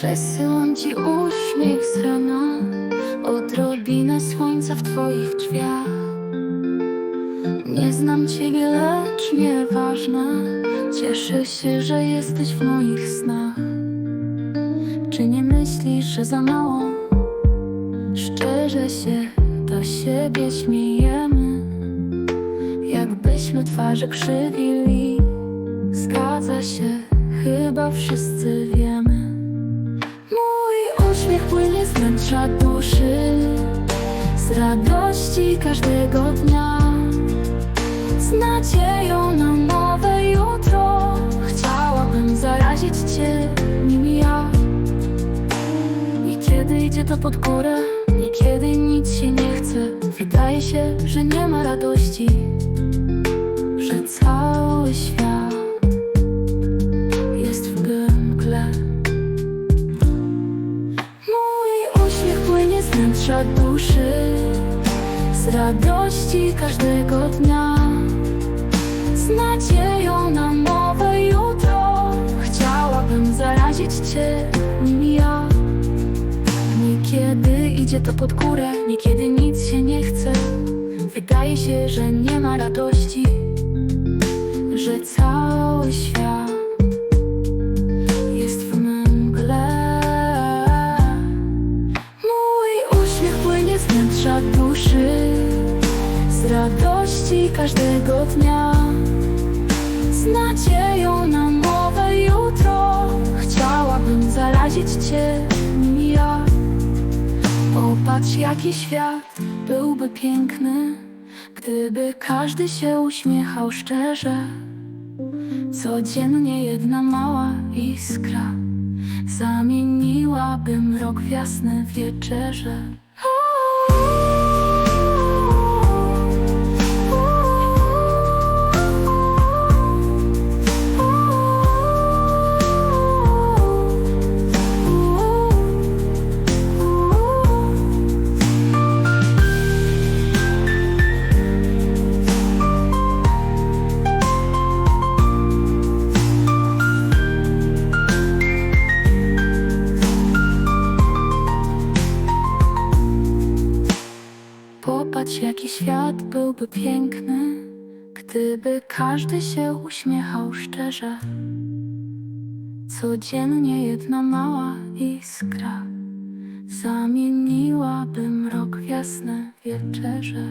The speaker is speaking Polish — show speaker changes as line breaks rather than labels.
Przesyłam ci uśmiech z rana Odrobinę słońca w twoich drzwiach. Nie znam ciebie, lecz nieważne. Cieszę się, że jesteś w moich snach. Czy nie myślisz, że za mało? Szczerze się do siebie śmiejemy. Jakbyśmy twarze krzywili. Zgadza się, chyba wszyscy wiemy uśmiech płynie z wnętrza duszy. Z radości każdego dnia. Z nadzieją na nowe jutro. Chciałabym zarazić Cię nim ja. Niekiedy idzie to pod górę Niekiedy nic się nie chce. Wydaje się, że nie ma wnętrza duszy Z radości każdego dnia. Z nadzieją na nowe jutro Chciałabym zarazić Cię ja. Niekiedy idzie to pod górę Niekiedy nic się nie chce. Wydaje się, że nie ma radości Z radości każdego dnia. Z nadzieją na nowe jutro. Chciałabym zarazić Cię ja. Popatrz jaki świat byłby piękny Gdyby każdy się uśmiechał szczerze. Codziennie jedna mała iskra Zamieniłaby mrok w jasne wieczerze Popatrz jaki świat byłby piękny Gdyby każdy się uśmiechał szczerze. Codziennie jedna mała iskra Zamieniłaby mrok w jasne wieczerze